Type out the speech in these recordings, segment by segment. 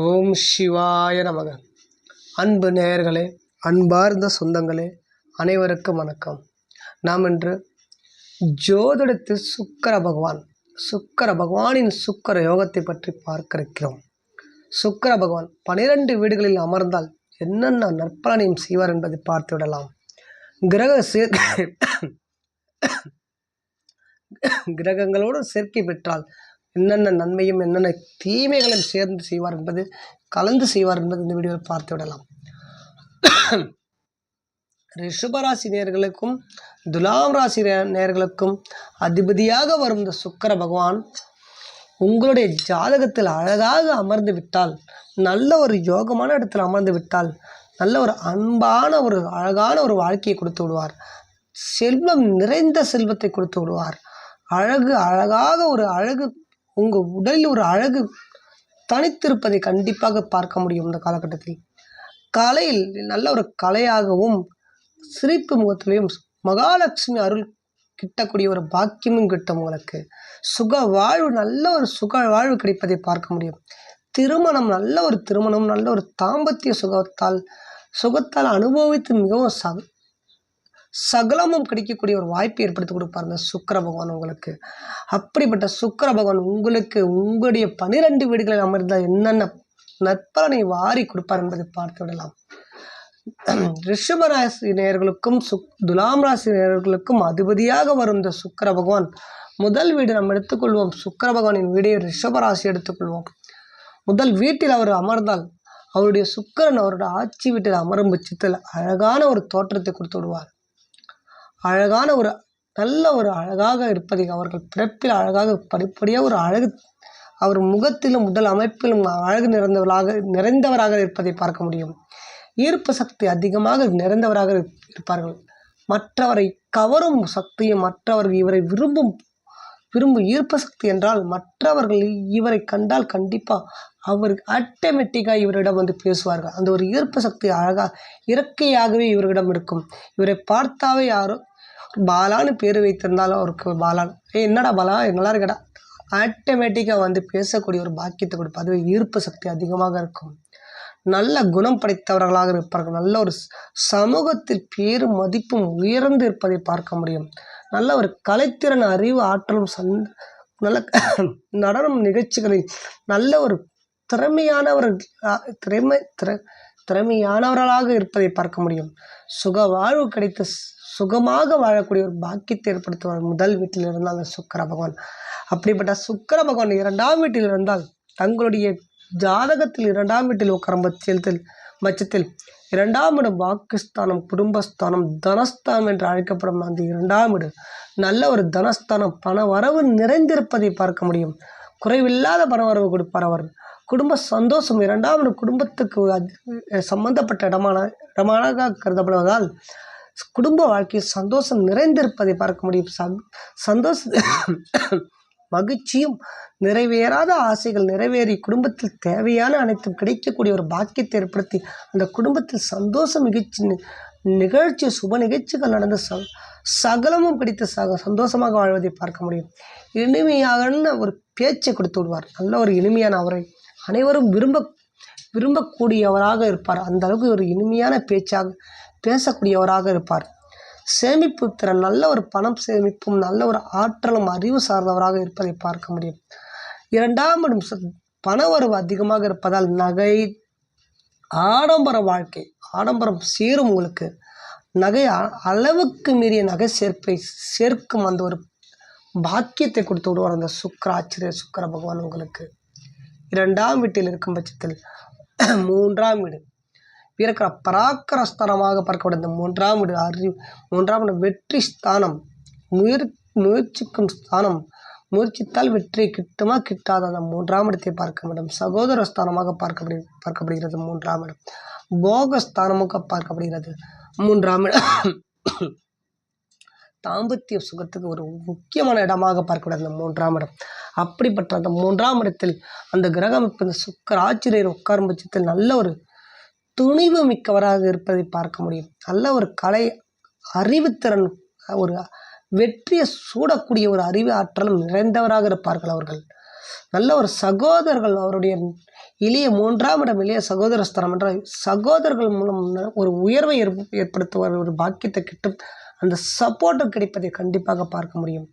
ஓம் சிவாய நமக. அன்பு நேயர்களே அன்பார்ந்த சொந்தங்களே அனைவருக்கும் வணக்கம். நாம் இன்று ஜோதிடத்தில் சுக்கர பகவான் சுக்கர பகவானின் சுக்கர யோகத்தை பற்றி பார்க்க இருக்கிறோம் சுக்கர பகவான் பனிரெண்டு வீடுகளில் அமர்ந்தால் என்னென்ன நற்பலனையும் செய்வார் என்பதை பார்த்து விடலாம். கிரக சேர்க்கை கிரகங்களோடு சேர்க்கை பெற்றால் என்னென்ன நன்மையும் என்னென்ன தீமைகளையும் சேர்ந்து செய்வார் என்பது கலந்து செய்வார் என்பது இந்த வீடியோவில் பார்த்து விடலாம். ரிஷபராசி நேர்களுக்கும் துலாம் ராசி நேர்களுக்கும் நேயர்களுக்கும் அதிபதியாக வரும் இந்த சுக்கர பகவான் உங்களுடைய ஜாதகத்தில் அழகாக அமர்ந்து விட்டால் நல்ல ஒரு யோகமான இடத்தில் அமர்ந்து விட்டால் நல்ல ஒரு அன்பான ஒரு அழகான ஒரு வாழ்க்கையை கொடுத்து விடுவார். செல்வம் நிறைந்த செல்வத்தை கொடுத்து விடுவார். அழகு அழகாக ஒரு அழகு உங்கள் உடலில் ஒரு அழகு தனித்திருப்பதை கண்டிப்பாக பார்க்க முடியும் இந்த காலகட்டத்தில். கலையில் நல்ல ஒரு கலையாகவும் சிரிப்பு முகத்திலையும் மகாலட்சுமி அருள் கிட்டக்கூடிய ஒரு பாக்கியமும் கிட்டும் உங்களுக்கு. சுக வாழ்வு நல்ல ஒரு சுக வாழ்வு கிடைப்பதை பார்க்க முடியும். திருமணம் நல்ல ஒரு திருமணம் நல்ல ஒரு தாம்பத்திய சுகத்தால் சுகத்தால் அனுபவித்து மிகவும் சகலமும் கிடைக்கக்கூடிய ஒரு வாய்ப்பை ஏற்படுத்தி கொடுப்பார் சுக்கர பகவான் உங்களுக்கு. அப்படிப்பட்ட சுக்கர பகவான் உங்களுக்கு உங்களுடைய பனிரெண்டு வீடுகளில் அமர்ந்தால் என்னென்ன நற்பலனை வாரி கொடுப்பார் என்பதை பார்த்து விடலாம். ரிஷபராசி ராசி சுக் துலாம் ராசி நேர்களுக்கும் அதிபதியாக வரும் இந்த சுக்கர பகவான். முதல் வீடு நம்ம எடுத்துக்கொள்வோம் சுக்கர பகவானின் வீடை ரிஷபராசி எடுத்துக்கொள்வோம் முதல் வீட்டில் அவர் அமர்ந்தால் அவருடைய சுக்கிரன் அவருடைய ஆட்சி வீட்டில் அமரும் பட்சத்தில் அழகான ஒரு தோற்றத்தை கொடுத்து விடுவார். அழகான ஒரு நல்ல ஒரு அழகாக இருப்பதை அவர்கள் பிறப்பில் அழகாக படிப்படியாக ஒரு அழகு அவர் முகத்திலும் உடல் அமைப்பிலும் அழகு நிறைந்தவராக நிறைந்தவராக இருப்பதை பார்க்க முடியும். ஈர்ப்பு சக்தி அதிகமாக நிறைந்தவராக இருப்பார்கள். மற்றவரை கவரும் சக்தியும் மற்றவர்கள் இவரை விரும்பும் விரும்பும் ஈர்ப்பு சக்தி என்றால் மற்றவர்கள் இவரை கண்டால் கண்டிப்பாக அவர் ஆட்டோமேட்டிக்காக இவரிடம் வந்து பேசுவார்கள். அந்த ஒரு ஈர்ப்பு சக்தி அழகாக இயற்கையாகவே இவரிடம் இருக்கும். இவரை பார்த்தாவே யாரும் பாலான்னு பேர் வைத்திருந்தாலும் அவருக்கு பாலான். ஏய் என்னடா பாலா? நல்லா இருக்கடா. ஆட்டோமேட்டிக்காக வந்து பேசக்கூடிய ஒரு பாக்கியத்தை கொடுப்பார் அதுவே ஈர்ப்பு சக்தி அதிகமாக இருக்கும். நல்ல குணம் படைத்தவர்களாக இருப்பார்கள். நல்ல ஒரு சமூகத்தில் பேரும் மதிப்பும் உயர்ந்து இருப்பதை பார்க்க முடியும். நல்ல ஒரு கலைத்திறன் அறிவு ஆற்றலும் சந் நல்ல நடனம் நிகழ்ச்சிகளில் நல்ல ஒரு திறமையானவர்கள் திறமை திற திறமையானவர்களாக இருப்பதை பார்க்க முடியும். சுக வாழ்வு கிடைத்த சுகமாக வாழக்கூடிய ஒரு பாக்கியத்தை ஏற்படுத்துவார் முதல் வீட்டில் இருந்தால் அந்த சுக்கர பகவான். அப்படிப்பட்ட சுக்கர பகவான் இரண்டாம் வீட்டில் இருந்தால் தங்களுடைய ஜாதகத்தில் இரண்டாம் வீட்டில் உட்காரும் பட்சத்தில் பட்சத்தில் இரண்டாம் இடம் வாக்குஸ்தானம் குடும்பஸ்தானம் தனஸ்தானம் என்று அழைக்கப்படும் அந்த இரண்டாம் இடம். நல்ல ஒரு தனஸ்தானம் பண வரவு நிறைந்திருப்பதை பார்க்க முடியும். குறைவில்லாத பண வரவு கொடுப்பார் அவர். குடும்ப சந்தோஷம் இரண்டாம் இடம் குடும்பத்துக்கு சம்பந்தப்பட்ட இடமான இடமாக கருதப்படுவதால் குடும்ப வாழ்க்கையில் சந்தோஷம் நிறைந்திருப்பதை பார்க்க முடியும். சந் சந்தோஷ மகிழ்ச்சியும் நிறைவேறாத ஆசைகள் நிறைவேறி குடும்பத்தில் தேவையான அனைத்தும் கிடைக்கக்கூடிய ஒரு பாக்கியத்தை ஏற்படுத்தி அந்த குடும்பத்தில் சந்தோஷம் நிகழ்ச்சி நிகழ்ச்சி சுப நிகழ்ச்சிகள் நடந்து ச சகலமும் கிடைத்து சக சந்தோஷமாக வாழ்வதை பார்க்க முடியும். இனிமையான ஒரு பேச்சை கொடுத்து விடுவார். நல்ல ஒரு இனிமையான அவரை அனைவரும் விரும்ப விரும்பக்கூடியவராக இருப்பார். அந்த அளவுக்கு ஒரு இனிமையான பேச்சாக பேசக்கூடியவராக இருப்பார். சேமிப்பு திறன் நல்ல ஒரு பணம் சேமிப்பும் நல்ல ஒரு ஆற்றலும் அறிவு சார்ந்தவராக இருப்பதை பார்க்க முடியும். இரண்டாம் ச- பண வரவு அதிகமாக இருப்பதால் நகை ஆடம்பர வாழ்க்கை ஆடம்பரம் சேரும் உங்களுக்கு. நகை அளவுக்கு மீறிய நகை சேர்ப்பை சேர்க்கும் அந்த ஒரு பாக்கியத்தை கொடுத்து விடுவார் அந்த சுக்கர ஆச்சரிய சுக்கர பகவான் உங்களுக்கு. இரண்டாம் வீட்டில் இருக்கும் பட்சத்தில் மூன்றாம் வீடு வீரக்கர பராக்கரஸ்தானமாக பார்க்கப்படும் இந்த மூன்றாம் இடம் அறிவு மூன்றாம் இடம் வெற்றி ஸ்தானம். முயற் முயற்சிக்கும் ஸ்தானம். முயற்சித்தால் வெற்றி கிட்டுமா கிட்டாத? அந்த மூன்றாம் இடத்தை பார்க்க வேண்டும். சகோதர ஸ்தானமாக பார்க்கப்படு பார்க்கப்படுகிறது மூன்றாம் இடம். போகஸ்தானமாக பார்க்கப்படுகிறது மூன்றாம் இடம். தாம்பத்திய சுகத்துக்கு ஒரு முக்கியமான இடமாக பார்க்கப்படுது அந்த மூன்றாம் இடம். அப்படிப்பட்ட அந்த மூன்றாம் இடத்தில் அந்த கிரகம் இப்போ இந்த சுக்கர ஆச்சரியர் உட்காரும் பட்சத்தில் நல்ல ஒரு துணிவு மிக்கவராக இருப்பதை பார்க்க முடியும். நல்ல ஒரு கலை அறிவுத்திறன் ஒரு வெற்றியை சூடக்கூடிய ஒரு அறிவு ஆற்றலும் நிறைந்தவராக இருப்பார்கள் அவர்கள். நல்ல ஒரு சகோதரர்கள் அவருடைய இளைய மூன்றாம் இடம் இளைய சகோதர ஸ்தானம் என்றால் சகோதரர்கள் மூலம் ஒரு உயர்வை ஏற்ப ஏற்படுத்துவார். ஒரு பாக்கியத்தை கிட்டும் அந்த சப்போர்ட்டர் கிடைப்பதை கண்டிப்பாக பார்க்க முடியும்.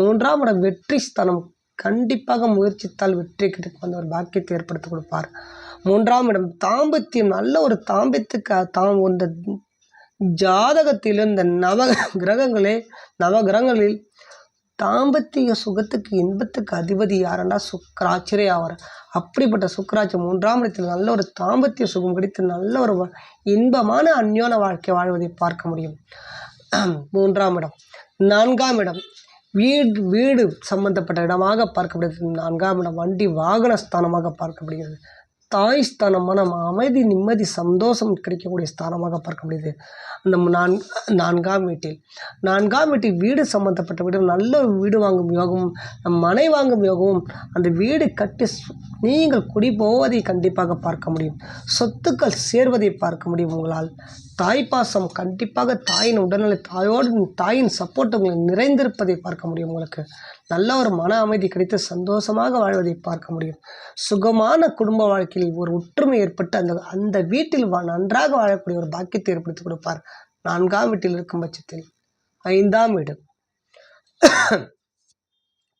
மூன்றாம் இடம் வெற்றி ஸ்தானம். கண்டிப்பாக முயற்சித்தால் வெற்றி கிடைக்கும். அந்த ஒரு பாக்கியத்தை ஏற்படுத்தி கொடுப்பார். மூன்றாம் இடம். தாம்பத்தியம் நல்ல ஒரு தாம்பத்துக்கு தாம் இந்த ஜாதகத்தில் இந்த நவ கிரகங்களே நவ கிரகங்களில் தாம்பத்திய சுகத்துக்கு இன்பத்துக்கு அதிபதி யாருன்னா சுக்கராச்சரே ஆவார். அப்படிப்பட்ட சுக்கராட்சி மூன்றாம் இடத்தில் நல்ல ஒரு தாம்பத்திய சுகம் கிடைத்து நல்ல ஒரு வ- இன்பமான அந்யோன வாழ்க்கை வாழ்வதை பார்க்க முடியும். மூன்றாம் இடம். நான்காம் இடம். வீடு வீடு சம்பந்தப்பட்ட இடமாக பார்க்கப்படுகிறது. நான்காம் இடம் வண்டி வாகன ஸ்தானமாக பார்க்கப்படுகிறது. தாய் ஸ்தானம் மனம் அமைதி நிம்மதி சந்தோஷம் கிடைக்கக்கூடிய ஸ்தானமாக பார்க்க முடியுது நம் நான் நான்காம் வீட்டில். நான்காம் வீட்டில் வீடு சம்பந்தப்பட்ட வீடு நல்ல வீடு வாங்கும் யோகமும் மனை வாங்கும் யோகமும் அந்த வீடு கட்டி நீங்கள் குடி போவதை கண்டிப்பாக பார்க்க முடியும். சொத்துக்கள் சேர்வதை பார்க்க முடியும் உங்களால். தாய்ப்பாசம் கண்டிப்பாக தாயின் உடல்நிலை தாயோடு தாயின் சப்போர்ட் உங்களுக்கு நிறைந்திருப்பதை பார்க்க முடியும் உங்களுக்கு. நல்ல ஒரு மன அமைதி கிடைத்து சந்தோஷமாக வாழ்வதை பார்க்க முடியும். சுகமான குடும்ப வாழ்க்கையில் ஒரு ஒற்றுமை ஏற்பட்டு அந்த அந்த வீட்டில் வா- நன்றாக வாழக்கூடிய ஒரு பாக்கியத்தை ஏற்படுத்தி கொடுப்பார். நான்காம் வீட்டில் இருக்கும் பட்சத்தில் ஐந்தாம் வீடு.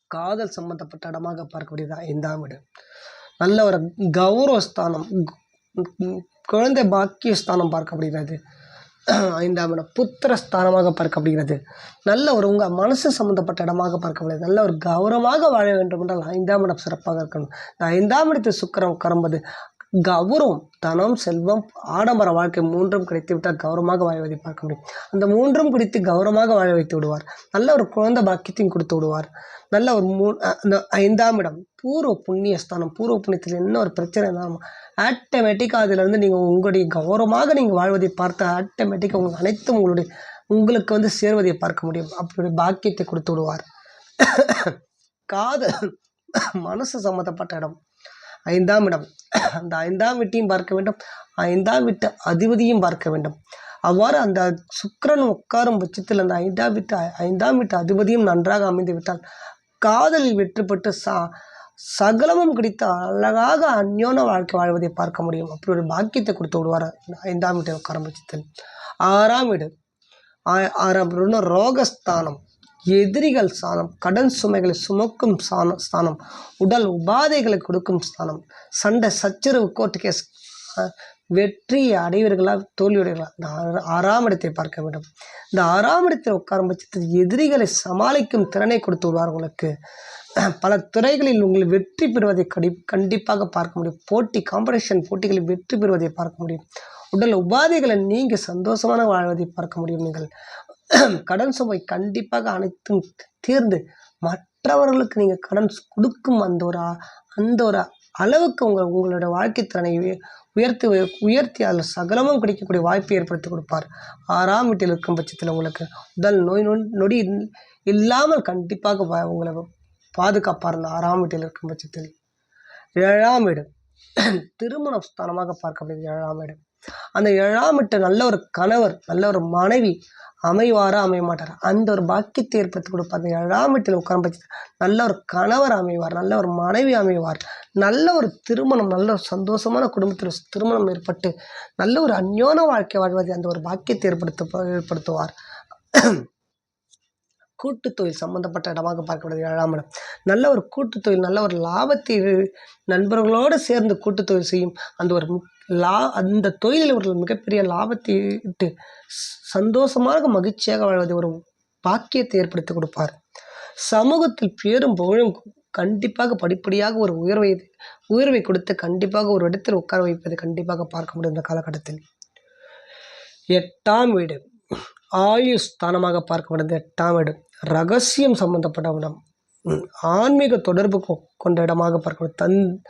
காதல் சம்பந்தப்பட்ட இடமாக பார்க்கக்கூடியது ஐந்தாம் வீடு. நல்ல ஒரு கௌரவ ஸ்தானம் குழந்தை பாக்கிய ஸ்தானம் பார்க்கப்படுகிறது ஐந்தாம் இடம். புத்திர ஸ்தானமாக பார்க்கப்படுகிறது. நல்ல ஒரு உங்கள் மனசு சம்மந்தப்பட்ட இடமாக பார்க்கப்படுகிறது நல்ல ஒரு கௌரவமாக வாழ வேண்டும் என்றால் ஐந்தாம் இடம் சிறப்பாக இருக்கணும். இந்த ஐந்தாம் இடத்தில் சுக்கிரம் உட்காரும்போது கௌரவம் தனம் செல்வம் ஆடம்பர வாழ்க்கை மூன்றும் கிடைத்து விட்டால் கௌரவமாக வாழ்வதை பார்க்க முடியும். அந்த மூன்றும் குறித்து கௌரவமாக வாழ வைத்து விடுவார். நல்ல ஒரு குழந்தை பாக்கியத்தையும் கொடுத்து விடுவார். நல்ல ஒரு மூ அந்த ஐந்தாம் இடம் பூர்வ புண்ணிய ஸ்தானம் பூர்வ புண்ணியத்தில் என்ன ஒரு பிரச்சனை இருந்தாலும் ஆட்டோமேட்டிக்காக அதிலிருந்து நீங்கள் உங்களுடைய கௌரவமாக நீங்கள் வாழ்வதை பார்த்து ஆட்டோமேட்டிக்காக உங்களுக்கு அனைத்தும் உங்களுடைய உங்களுக்கு வந்து சேர்வதை பார்க்க முடியும். அப்படி பாக்கியத்தை கொடுத்து விடுவார். காதல் மனசு சம்மந்தப்பட்ட இடம். ஐந்தாம் இடம். அந்த ஐந்தாம் வீட்டையும் பார்க்க வேண்டும். ஐந்தாம் வீட்டு அதிபதியும் பார்க்க வேண்டும். அவ்வாறு அந்த சுக்கரன் உட்காரும் பட்சத்தில் அந்த ஐந்தாம் வீட்டு ஐந்தாம் வீட்டு அதிபதியும் நன்றாக அமைந்து விட்டால் காதலில் வெற்றி பெற்று சா சகலமும் கிடைத்த அழகாக அந்யோன வாழ்க்கை வாழ்வதை பார்க்க முடியும். அப்படி ஒரு பாக்கியத்தை கொடுத்து விடுவார் ஐந்தாம் வீட்டை உட்காரம் பட்சத்தில். ஆறாம் வீடு. ஆறாம் வீடுன்னா ரோகஸ்தானம். எதிரிகள் ஸ்தானம் கடன் சுமைகளை சுமக்கும் ஸ்தானம் ஸ்தானம். உடல் உபாதைகளை கொடுக்கும் ஸ்தானம். சண்டை சச்சரவு கோர்ட்டு கேஸ் வெற்றி அடைவீர்களா தோல்வியுடையவர்களா? இந்த ஆறாம் இடத்தை பார்க்க வேண்டும். இந்த ஆறாம் இடத்தில் உட்காரும் பட்சத்தில் எதிரிகளை சமாளிக்கும் திறனை கொடுத்து விடுவார் உங்களுக்கு. பல துறைகளில் உங்கள் வெற்றி பெறுவதை கடி கண்டிப்பாக பார்க்க முடியும். போட்டி காம்படிஷன் போட்டிகளில் வெற்றி பெறுவதை பார்க்க முடியும். உடல் உபாதைகளை நீங்கள் சந்தோஷமான வாழ்வதை பார்க்க முடியும் நீங்கள். கடன் சுமை கண்டிப்பாக அனைத்தும் தீர்ந்து மற்றவர்களுக்கு நீங்கள் கடன் கொடுக்கும் அந்த ஒரு அந்த ஒரு அளவுக்கு உங்கள் உங்களோட வாழ்க்கை திறனை உயர்த்தி உயர்த்தி அதில் சகலமும் கிடைக்கக்கூடிய வாய்ப்பை ஏற்படுத்தி கொடுப்பார். ஆறாம் வீட்டில் இருக்கும் பட்சத்தில் உங்களுக்கு உடல் நோய் நொ- நொடி இல்லாமல் கண்டிப்பாக உங்களை பாதுகாப்பார் அந்த ஆறாம் வீட்டில் இருக்கும் பட்சத்தில். ஏழாம் இடம் திருமண ஸ்தானமாக பார்க்கப்படுகிறது. ஏழாம் இடம் அந்த ஏழாம் வீட்டு நல்ல ஒரு கணவர் நல்ல ஒரு மனைவி அமைவாரா அமைய மாட்டார் அந்த ஒரு பாக்கியத்தை ஏற்படுத்தி கொடுப்பார். அந்த ஏழாம் வீட்டில் உட்காரும் நல்ல ஒரு கணவர் அமைவார் நல்ல ஒரு மனைவி அமைவார். நல்ல ஒரு திருமணம் நல்ல ஒரு சந்தோஷமான குடும்பத்தில் திருமணம் ஏற்பட்டு நல்ல ஒரு அந்யோன வாழ்க்கை வாழ்வதை அந்த ஒரு பாக்கியத்தை ஏற்படுத்த ஏற்படுத்துவார். கூட்டு தொழில் சம்பந்தப்பட்ட இடமாக பார்க்கப்படுது ஏழாம் இடம். நல்ல ஒரு கூட்டு தொழில் நல்ல ஒரு லாபத்தை நண்பர்களோடு சேர்ந்து கூட்டு தொழில் செய்யும் அந்த ஒரு லா அந்த தொழிலில் அவர்கள் மிகப்பெரிய லாபத்தை இட்டு சந்தோஷமாக மகிழ்ச்சியாக வாழ்வதை ஒரு பாக்கியத்தை ஏற்படுத்தி கொடுப்பார். சமூகத்தில் பேரும் புகழும் கண்டிப்பாக படிப்படியாக ஒரு உயர்வை உயர்வை கொடுத்து கண்டிப்பாக ஒரு இடத்தில் உட்கார வைப்பதை கண்டிப்பாக பார்க்க முடியும் இந்த காலகட்டத்தில். எட்டாம் வீடு. ஆயுஷ் ஸ்தானமாக பார்க்கப்படுது எட்டாம் வீடு. ரகசியம் சம்பந்தப்பட்ட இடம். ஆன்மீக தொடர்பு கொ- கொண்ட இடமாக பார்க்கப்படுது தன்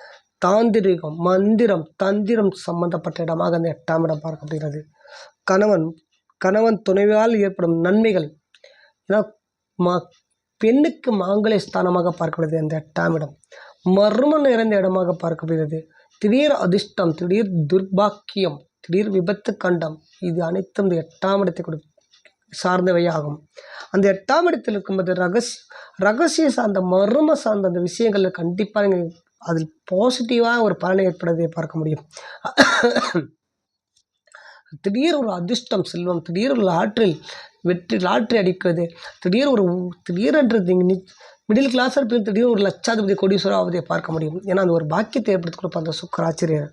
தாந்திரிகம் மந்திரம் தந்திரம் சம்பந்தப்பட்ட இடமாக அந்த எட்டாம் இடம் பார்க்கப்படுகிறது. கணவன் கணவன் துணைவால் ஏற்படும் நன்மைகள். ஏன்னா பெண்ணுக்கு மாங்கலை ஸ்தானமாக பார்க்கப்படுது அந்த எட்டாம் இடம். மர்மம் நிறைந்த இடமாக பார்க்கப்படுகிறது. திடீர் அதிர்ஷ்டம் திடீர் துர்பாக்கியம் திடீர் விபத்து கண்டம் இது அனைத்தும் இந்த எட்டாம் இடத்தை கொடு சார்ந்தவையாகும். அந்த எட்டாம் இடத்தில் இருக்கும்போது ரகசிய ரகசிய சார்ந்த மர்ம சார்ந்த அந்த விஷயங்களில் கண்டிப்பாக நீங்கள் அதில் பாசிட்டிவாக ஒரு பலனை ஏற்படுவதை பார்க்க முடியும். திடீர் ஒரு அதிர்ஷ்டம் செல்வம் திடீர் ஒரு லாட்ரில் வெற்றி லாட்ரி அடிக்கிறது திடீர் ஒரு திடீரென்று மிடில் கிளாஸ் இருப்பது திடீர் ஒரு லட்சாதிபதி கோடீஸ்வரம் ஆவதை பார்க்க முடியும். ஏன்னா அந்த ஒரு பாக்கியத்தை ஏற்படுத்தி கொடுப்பார் அந்த சுக்கராச்சரியர்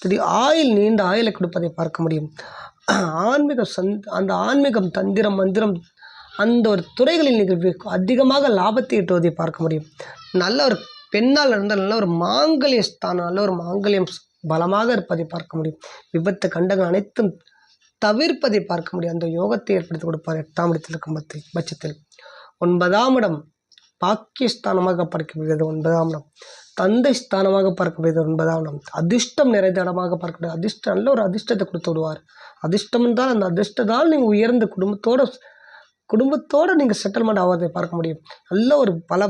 திடீர் ஆயில் நீண்ட ஆயிலை கொடுப்பதை பார்க்க முடியும். ஆன்மீக சந் அந்த ஆன்மீகம் தந்திரம் மந்திரம் அந்த ஒரு துறைகளில் நீங்கள் அதிகமாக லாபத்தை ஈட்டுவதை பார்க்க முடியும். நல்ல ஒரு பெண்ணால் இருந்தால் நல்ல ஒரு மாங்கல்ய ஸ்தானம் நல்ல ஒரு மாங்கல்யம் பலமாக இருப்பதை பார்க்க முடியும். விபத்து கண்டங்கள் அனைத்தும் தவிர்ப்பதை பார்க்க முடியும். அந்த யோகத்தை ஏற்படுத்தி கொடுப்பார் எட்டாம் இடத்தில் இருக்கும் பட்சத்தில். ஒன்பதாம் இடம் பாக்கியஸ்தானமாக பார்க்கப்படுகிறது ஒன்பதாம் இடம். தந்தை ஸ்தானமாக பார்க்கப்படுகிறது ஒன்பதாம் இடம். அதிர்ஷ்டம் நிறைந்த இடமாக பார்க்கப்படுது அதிர்ஷ்டம் நல்ல ஒரு அதிர்ஷ்டத்தை கொடுத்து விடுவார். அதிர்ஷ்டம் என்றால் அந்த அதிர்ஷ்டத்தால் நீங்கள் உயர்ந்த குடும்பத்தோட குடும்பத்தோடு நீங்கள் செட்டில்மெண்ட் ஆவதை பார்க்க முடியும். நல்ல ஒரு பல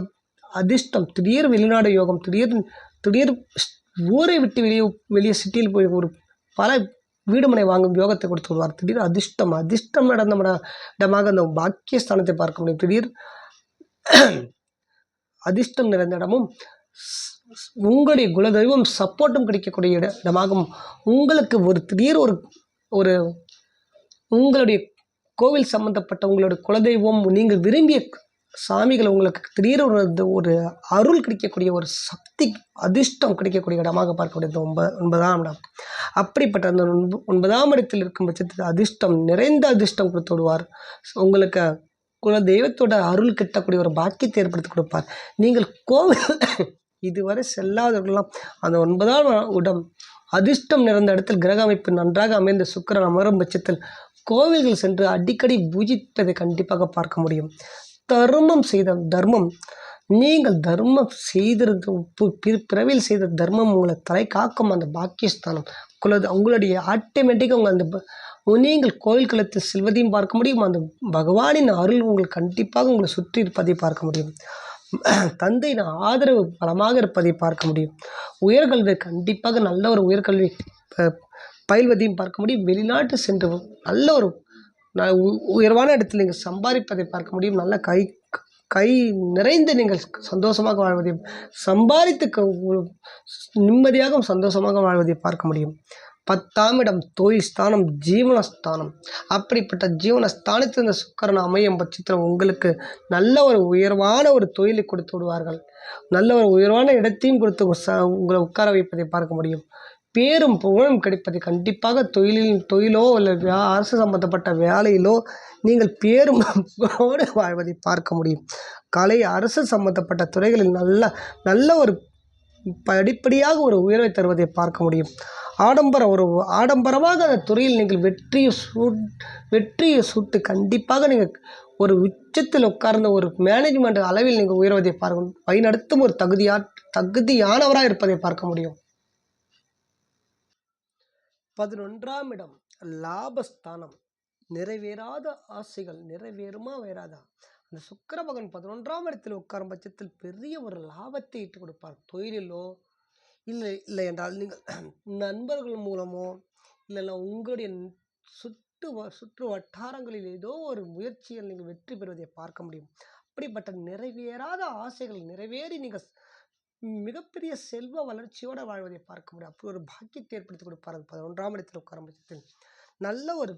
அதிர்ஷ்டம். திடீர் வெளிநாடு யோகம் திடீர் திடீர் ஸ்- ஊரை விட்டு வெளியே வெளியே சிட்டியில் போய் ஒரு பல வீடுமனை வாங்கும் யோகத்தை கொடுத்து விடுவார் திடீர் அதிர்ஷ்டம் அதிர்ஷ்டம் நடந்த இடமாக அந்த பாக்கியஸ்தானத்தை பார்க்க முடியும். திடீர் அதிர்ஷ்டம் நிறைந்த இடமும் ஸ்- உங்களுடைய குலதெய்வம் சப்போர்ட்டும் கிடைக்கக்கூடிய இட இடமாகவும் உங்களுக்கு ஒரு திடீர் ஒரு ஒரு உங்களுடைய கோவில் சம்பந்தப்பட்ட உங்களுடைய குலதெய்வம் நீங்கள் விரும்பிய சாமிகள் உங்களுக்கு திடீர் ஒரு ஒரு அருள் கிடைக்கக்கூடிய ஒரு சக்தி அதிர்ஷ்டம் கிடைக்கக்கூடிய இடமாக பார்க்கக்கூடியது. ஒன்ப ஒன்பதாம் இடம். அப்படிப்பட்ட அந்த ஒன்பதாம் இடத்தில் இருக்கும் பட்சத்தில் அதிர்ஷ்டம் நிறைந்த அதிர்ஷ்டம் கொடுத்து விடுவார். உங்களுக்கு குல தெய்வத்தோட அருள் கிட்டக்கூடிய ஒரு பாக்கியத்தை ஏற்படுத்தி கொடுப்பார். நீங்கள் கோவில் இதுவரை செல்லாதவர்களாம் அந்த ஒன்பதாம் இடம் அதிர்ஷ்டம் நிறைந்த இடத்தில் கிரக அமைப்பு நன்றாக அமைந்த சுக்கரன் அமரும் பட்சத்தில் கோவில்கள் சென்று அடிக்கடி பூஜிப்பதை கண்டிப்பாக பார்க்க முடியும். தர்மம் செய்த தர்மம். நீங்கள் தர்மம் செய்திருந்த பு- பிறவியில் செய்த தர்மம் உங்களை தலை காக்கும் அந்த பாக்கியஸ்தானம். குலது உங்களுடைய ஆட்டோமேட்டிக்காக உங்கள் அந்த நீங்கள் கோயில் களத்தில் செல்வதையும் பார்க்க முடியும். அந்த பகவானின் அருள் உங்கள் கண்டிப்பாக உங்களை சுற்றி இருப்பதை பார்க்க முடியும். தந்தையின் ஆதரவு பலமாக இருப்பதை பார்க்க முடியும். உயர்கல்வி கண்டிப்பாக நல்ல ஒரு உயர்கல்வி ப- பயில்வதையும் பார்க்க முடியும். வெளிநாட்டு சென்று நல்ல ஒரு நான் உயர்வான இடத்தில் நீங்கள் சம்பாதிப்பதை பார்க்க முடியும். நல்ல கை கை நிறைந்து நீங்கள் சந்தோஷமாக வாழ்வதையும் சம்பாதித்து நிம்மதியாகவும் சந்தோஷமாக வாழ்வதை பார்க்க முடியும். பத்தாம் இடம் தொழில் ஸ்தானம் ஜீவனஸ்தானம் அப்படிப்பட்ட ஜீவனஸ்தானத்தில் இந்த சுக்கரன் அமையும் பட்சத்தில் உங்களுக்கு நல்ல ஒரு உயர்வான ஒரு தொழிலை கொடுத்து விடுவார்கள். நல்ல ஒரு உயர்வான இடத்தையும் கொடுத்து ச உங்களை உட்கார வைப்பதை பார்க்க முடியும். பேரும் புகழும் கிடைப்பதை. கண்டிப்பாக தொழிலில் தொழிலோ இல்லை அரசு சம்பந்தப்பட்ட வேலையிலோ நீங்கள் பேரும் புகழோடு வாழ்வதை பார்க்க முடியும். கலை அரசு சம்பந்தப்பட்ட துறைகளில் நல்ல நல்ல ஒரு படிப்படியாக ஒரு உயர்வை தருவதை பார்க்க முடியும். ஆடம்பர ஒரு ஆடம்பரமாக அந்த துறையில் நீங்கள் வெற்றியை சூ வெற்றியை சூட்டு கண்டிப்பாக நீங்கள் ஒரு உச்சத்தில் உட்கார்ந்த ஒரு மேனேஜ்மெண்ட் அளவில் நீங்கள் உயர்வதை பார்க்க வழிநடத்தும் ஒரு தகுதியா தகுதியானவராக இருப்பதை பார்க்க முடியும். பதினொன்றாம் இடம் லாபஸ்தானம். நிறைவேறாத ஆசைகள் நிறைவேறுமா வேறாதா? அந்த சுக்கர பகவான் பதினொன்றாம் இடத்தில் உட்காரும் பட்சத்தில் பெரிய ஒரு லாபத்தை ஈட்டு கொடுப்பார். தொழிலிலோ இல்லை இல்லை என்றால் நீங்கள் நண்பர்கள் மூலமோ இல்லைன்னா உங்களுடைய சுற்று வ சுற்று வட்டாரங்களில் ஏதோ ஒரு முயற்சியில் நீங்கள் வெற்றி பெறுவதை பார்க்க முடியும். அப்படிப்பட்ட நிறைவேறாத ஆசைகள் நிறைவேறி நீங்கள் மிகப்பெரிய செல்வ வளர்ச்சியோடு வாழ்வதை பார்க்க முடியும். அப்படி ஒரு பாக்கியத்தை ஏற்படுத்தி கொடுப்பார் பதினொன்றாம் இடத்தில் உட்காரும் பட்சத்தில் நல்ல ஒரு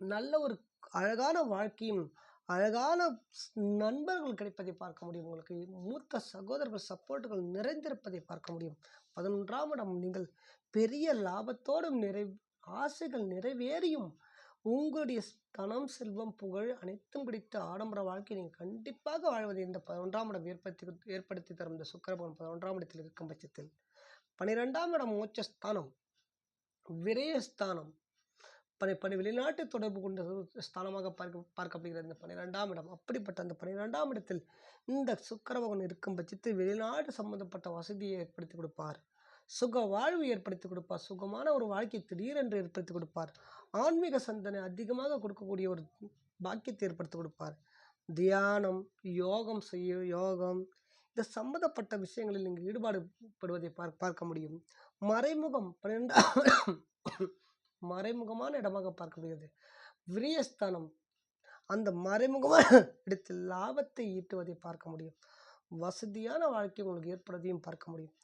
நல்ல ஒரு அழகான வாழ்க்கையும் அழகான நண்பர்கள் கிடைப்பதை பார்க்க முடியும். உங்களுக்கு மூத்த சகோதரர்கள் சப்போர்ட்டுகள் நிறைந்திருப்பதை பார்க்க முடியும். பதினொன்றாம் இடம் நீங்கள் பெரிய லாபத்தோடும் நிறை ஆசைகள் நிறைவேறியும் உங்களுடைய தனம் செல்வம் புகழ் அனைத்தும் பிடித்த ஆடம்பர வாழ்க்கை நீங்கள் கண்டிப்பாக வாழ்வது இந்த பதினொன்றாம் இடம் ஏற்படுத்தி ஏற்படுத்தி தரும் இந்த சுக்கிரபவன் பதினொன்றாம் இடத்தில் இருக்கும் பட்சத்தில். பனிரெண்டாம் இடம் மோட்சஸ்தானம். விரயஸ்தானம். பனி பனி வெளிநாட்டு தொடர்பு கொண்ட ஸ்தானமாக பார்க்க பார்க்கப்படுகிறது இந்த பன்னிரெண்டாம் இடம். அப்படிப்பட்ட அந்த பன்னிரெண்டாம் இடத்தில் இந்த சுக்கரபகன் இருக்கும் பட்சத்தில் வெளிநாடு சம்பந்தப்பட்ட வசதியை ஏற்படுத்தி கொடுப்பார். சுக வாழ்வு ஏற்படுத்தி கொடுப்பார். சுகமான ஒரு வாழ்க்கை திடீரென்று ஏற்படுத்தி கொடுப்பார். ஆன்மீக சந்தனை அதிகமாக கொடுக்கக்கூடிய ஒரு பாக்கியத்தை ஏற்படுத்தி கொடுப்பார். தியானம் யோகம் செய்ய யோகம் இந்த சம்பந்தப்பட்ட விஷயங்களில் நீங்கள் ஈடுபாடு படுவதை பார் பார்க்க முடியும். மறைமுகம் பன்னிரெண்டாம் மறைமுகமான இடமாக பார்க்க பார்க்கப்படுகிறது. விரியஸ்தானம் அந்த மறைமுகமான இடத்தில் லாபத்தை ஈட்டுவதை பார்க்க முடியும். வசதியான வாழ்க்கை உங்களுக்கு ஏற்படுவதையும் பார்க்க முடியும்.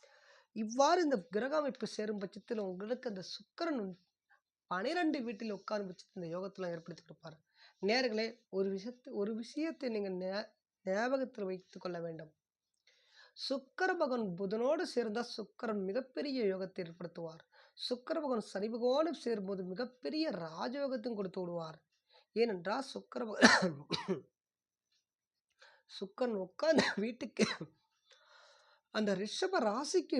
இவ்வாறு இந்த கிரக அமைப்பு சேரும் பட்சத்தில் உங்களுக்கு அந்த சுக்கரன் பனிரெண்டு வீட்டில் உட்காரும் பட்சத்தில் இந்த யோகத்தில் ஏற்படுத்தி கொடுப்பார் நேர்களே ஒரு விஷயத்தை ஒரு விஷயத்தை நீங்கள் ஞாபகத்தில் வைத்து கொள்ள வேண்டும். சுக்கர பகவான் புதனோடு சேர்ந்தால் சுக்கரன் மிகப்பெரிய யோகத்தை ஏற்படுத்துவார். சுக்கர பகவான் சனி பகவானும் சேரும்போது மிகப்பெரிய ராஜயோகத்தையும் கொடுத்து விடுவார். ஏனென்றால் சுக்கர பகவான் சுக்கரன் உட்கார்ந்த வீட்டுக்கு அந்த ரிஷப ராசிக்கு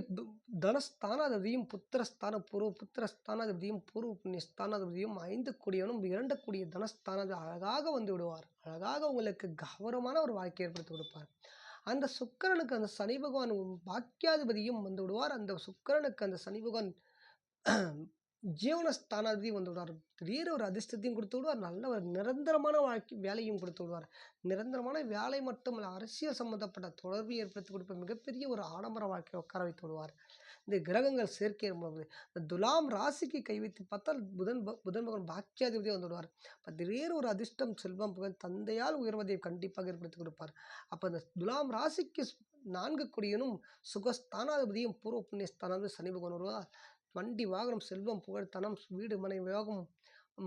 தனஸ்தானாதிபதியும் புத்திரஸ்தான பூர்வ புத்திரஸ்தானாதிபதியும் பூர்வ புண்ணியஸ்தானாதிபதியும் ஐந்து கூடியவனும் இரண்டு கூடிய தனஸ்தானாதி அழகாக வந்து விடுவார். அழகாக உங்களுக்கு கௌரவமான ஒரு வாழ்க்கை ஏற்படுத்தி கொடுப்பார். அந்த சுக்கிரனுக்கு அந்த சனி பகவான் பாக்கியாதிபதியும் வந்து விடுவார். அந்த சுக்கிரனுக்கு அந்த சனி பகவான் ஜீவனஸ்தானாதிபதி வந்து விடுவார். திடீர் ஒரு அதிர்ஷ்டத்தையும் கொடுத்து விடுவார். நல்ல ஒரு நிரந்தரமான வாழ்க்கை வேலையும் கொடுத்து விடுவார். நிரந்தரமான வேலை மட்டுமல்ல அரசியல் சம்மந்தப்பட்ட தொடர்பு ஏற்படுத்தி கொடுப்ப மிகப்பெரிய ஒரு ஆடம்பர வாழ்க்கையை உட்கார வைத்து விடுவார். இந்த கிரகங்கள் சேர்க்கை போது இந்த துலாம் ராசிக்கு கை வைத்து பார்த்தால் புதன் புதன் பகவான் பாக்கியாதிபதி வந்து விடுவார். அப்போ திடீர் ஒரு அதிர்ஷ்டம் செல்வம் புகழ் தந்தையால் உயர்வதை கண்டிப்பாக ஏற்படுத்தி கொடுப்பார். அப்போ இந்த துலாம் ராசிக்கு நான்கு கொடியனும் சுகஸ்தானாதிபதியும் பூர்வ புண்ணியஸ்தானாதிபதி சனி பகவான் வருவதால் வண்டி வாகனம் செல்வம் புகழ் தனம் வீடு மனை யோகம்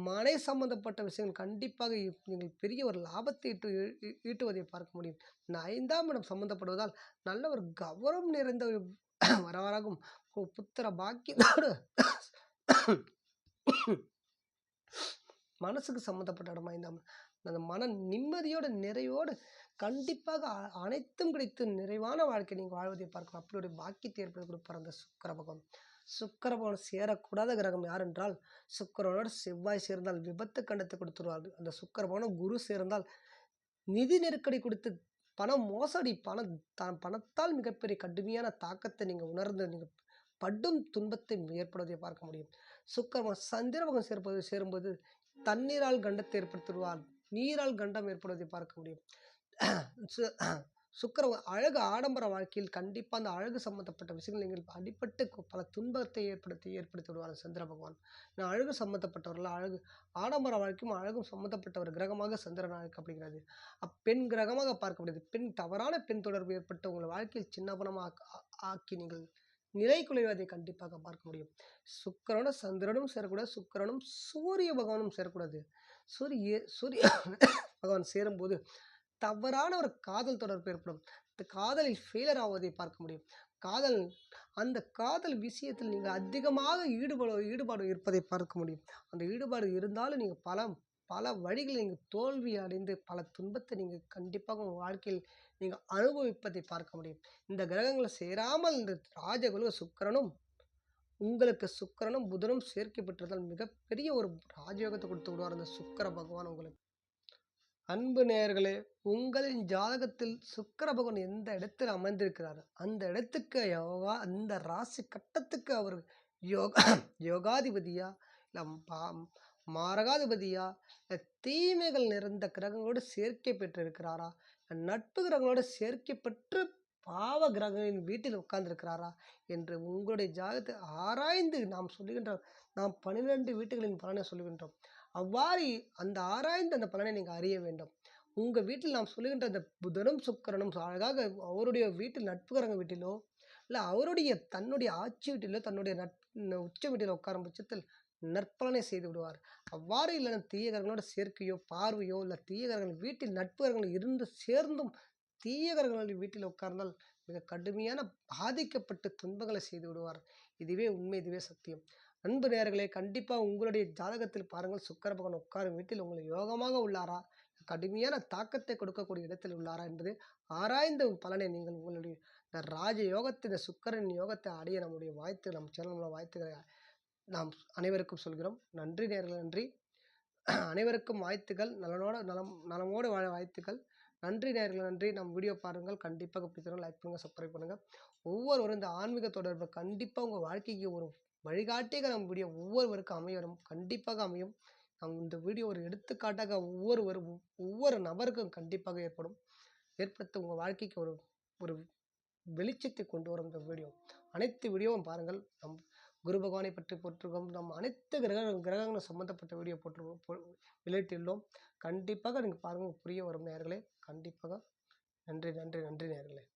மனை சம்பந்தப்பட்ட விஷயங்கள் கண்டிப்பாக நீங்கள் பெரிய ஒரு லாபத்தை ஈட்டு ஈட்டுவதை பார்க்க முடியும். ஐந்தாம் இடம் சம்பந்தப்படுவதால் நல்ல ஒரு கௌரவம் நிறைந்த ஒரு வரவராகும். புத்திர பாக்கியத்தோடு மனசுக்கு சம்மந்தப்பட்ட இடம் ஐந்தாம் அந்த மன நிம்மதியோட நிறைவோடு கண்டிப்பாக அ- அனைத்தும் கிடைத்து நிறைவான வாழ்க்கை நீங்கள் வாழ்வதை பார்க்கலாம். அப்படி ஒரு பாக்கியத்தை ஏற்படுத்தி கொடுப்பார் அந்த சுக்கிர பகவான். சுக்கரபவன் சேரக்கூடாத கிரகம் யார் என்றால் சுக்கிரனோடு செவ்வாய் சேர்ந்தால் விபத்து கண்டத்தை கொடுத்துருவார்கள். அந்த சுக்கரபவனும் குரு சேர்ந்தால் நிதி நெருக்கடி கொடுத்து பணம் மோசடி பணம் தான் பணத்தால் மிகப்பெரிய கடுமையான தாக்கத்தை நீங்கள் உணர்ந்து நீங்கள் படும் துன்பத்தை ஏற்படுவதை பார்க்க முடியும். சுக்கரபவன் சந்திரபகம் சேர்ப்பது சேரும்போது தண்ணீரால் கண்டத்தை ஏற்படுத்திடுவார். நீரால் கண்டம் ஏற்படுவதை பார்க்க முடியும். சு- சுக்கிர அழகு ஆடம்பர வாழ்க்கையில் கண்டிப்பாக அந்த அழகு சம்மந்தப்பட்ட விஷயங்கள் நீங்கள் அடிப்பட்டு பல துன்பத்தை ஏற்படுத்தி ஏற்படுத்தி விடுவார் சந்திர பகவான். நான் அழகு சம்மந்தப்பட்டவர்கள் அழகு ஆடம்பர வாழ்க்கையும் அழகும் சம்மந்தப்பட்ட ஒரு கிரகமாக சந்திரன் அழைக்கப்படுகிறது அப்பெண் கிரகமாக பார்க்கப்படுது பெண் தவறான பெண் தொடர்பு ஏற்பட்டு உங்கள் வாழ்க்கையில் சின்னபனமாக ஆக்கி நீங்கள் நிலை குலைவதை கண்டிப்பாக பார்க்க முடியும். சுக்கிரனும் சந்திரனும் சேரக்கூடாது. சுக்கிரனும் சூரிய பகவானும் சேரக்கூடாது. சூரிய சூரிய பகவான் சேரும்போது தவறான ஒரு காதல் தொடர்பு ஏற்படும். இந்த காதலில் ஃபெயிலர் ஆவதை பார்க்க முடியும். காதல் அந்த காதல் விஷயத்தில் நீங்கள் அதிகமாக ஈடுபட ஈடுபாடு இருப்பதை பார்க்க முடியும். அந்த ஈடுபாடு இருந்தாலும் நீங்கள் பல பல வழிகளில் நீங்கள் தோல்வி அடைந்து பல துன்பத்தை நீங்கள் கண்டிப்பாக உங்கள் வாழ்க்கையில் நீங்கள் அனுபவிப்பதை பார்க்க முடியும். இந்த கிரகங்களை சேராமல் இந்த ராஜகுரு சுக்கரனும் உங்களுக்கு சுக்கரனும் புதனும் சேர்க்கை பெற்றதால் மிகப்பெரிய ஒரு ராஜயோகத்தை கொடுத்து விடுவார் அந்த சுக்கர பகவான் உங்களுக்கு. அன்பு நேயர்களே உங்களின் ஜாதகத்தில் சுக்கர பகவான் எந்த இடத்தில் அமர்ந்திருக்கிறார்? அந்த இடத்துக்கு யோகா அந்த ராசி கட்டத்துக்கு அவர் யோகா யோகாதிபதியா? இல்லை பா மாரகாதிபதியா? இல்லை தீமைகள் நிறைந்த கிரகங்களோடு சேர்க்கை பெற்றிருக்கிறாரா? நட்பு கிரகங்களோடு சேர்க்கை பெற்று பாவ கிரகங்களின் வீட்டில் உட்கார்ந்திருக்கிறாரா? என்று உங்களுடைய ஜாதகத்தை ஆராய்ந்து நாம் சொல்லுகின்றோம் நாம் பன்னிரெண்டு வீட்டுகளின் பலனை சொல்லுகின்றோம். அவ்வாறு அந்த ஆராய்ந்து அந்த பலனை நீங்கள் அறிய வேண்டும். உங்கள் வீட்டில் நாம் சொல்லுகின்ற அந்த புதனும் சுக்கரனும் அழகாக அவருடைய வீட்டில் நட்புகரங்க வீட்டிலோ இல்லை அவருடைய தன்னுடைய ஆட்சி வீட்டிலோ தன்னுடைய நட் உச்ச வீட்டில் உட்காரும் பட்சத்தில் நற்பலனை செய்து விடுவார். அவ்வாறு இல்லைன்னா தீயகரங்களோட சேர்க்கையோ பார்வையோ இல்லை தீயகரங்கள் வீட்டில் நட்புகரங்கள் இருந்து சேர்ந்தும் தீயகரங்கள் வீட்டில் உட்கார்ந்தால் மிக கடுமையான பாதிக்கப்பட்டு துன்பங்களை செய்து விடுவார். இதுவே உண்மை இதுவே சத்தியம். அன்பு நேயர்களே கண்டிப்பாக உங்களுடைய ஜாதகத்தில் பாருங்கள். சுக்கர பகவான் உட்காரும் வீட்டில். உங்களை யோகமாக உள்ளாரா? கடுமையான தாக்கத்தை கொடுக்கக்கூடிய இடத்தில் உள்ளாரா என்பது ஆராய்ந்த பலனை நீங்கள் உங்களுடைய இந்த ராஜ யோகத்தை இந்த யோகத்தை அடைய நம்முடைய வாழ்த்து நம் சேனல் மூலம் வாழ்த்துக்களை நாம் அனைவருக்கும் சொல்கிறோம். நன்றி நேர்கள் நன்றி. அனைவருக்கும் வாழ்த்துக்கள் நலனோட நலம் நலமோடு வாழ வாழ்த்துக்கள் நன்றி நேர்கள் நன்றி. நம்ம வீடியோ பாருங்கள். கண்டிப்பாக பிடிச்சிருங்க லைக் பண்ணுங்கள் சப்ஸ்கிரைப் பண்ணுங்கள் ஒவ்வொருவரும் இந்த ஆன்மீக தொடர்பு கண்டிப்பாக உங்கள் வாழ்க்கைக்கு ஒரு வழிகாட்டியாக நம்ம வீடியோ ஒவ்வொருவருக்கும் அமையணும். கண்டிப்பாக அமையும். நம் இந்த வீடியோ ஒரு எடுத்துக்காட்டாக ஒவ்வொருவரும் ஒவ்வொரு நபருக்கும் கண்டிப்பாக ஏற்படும். ஏற்படுத்த உங்கள் வாழ்க்கைக்கு ஒரு ஒரு வெளிச்சத்தை கொண்டு வரும் இந்த வீடியோ. அனைத்து வீடியோவும் பாருங்கள். நம் குரு பகவானை பற்றி போட்டிருக்கோம் நம் அனைத்து கிரக கிரகங்களும் சம்மந்தப்பட்ட வீடியோ போட்டிருக்கோம் போ- வெளியிட்டுள்ளோம். கண்டிப்பாக நீங்கள் பாருங்கள் புரிய வரும் நேர்களே. கண்டிப்பாக. நன்றி நன்றி நன்றி நேர்களே.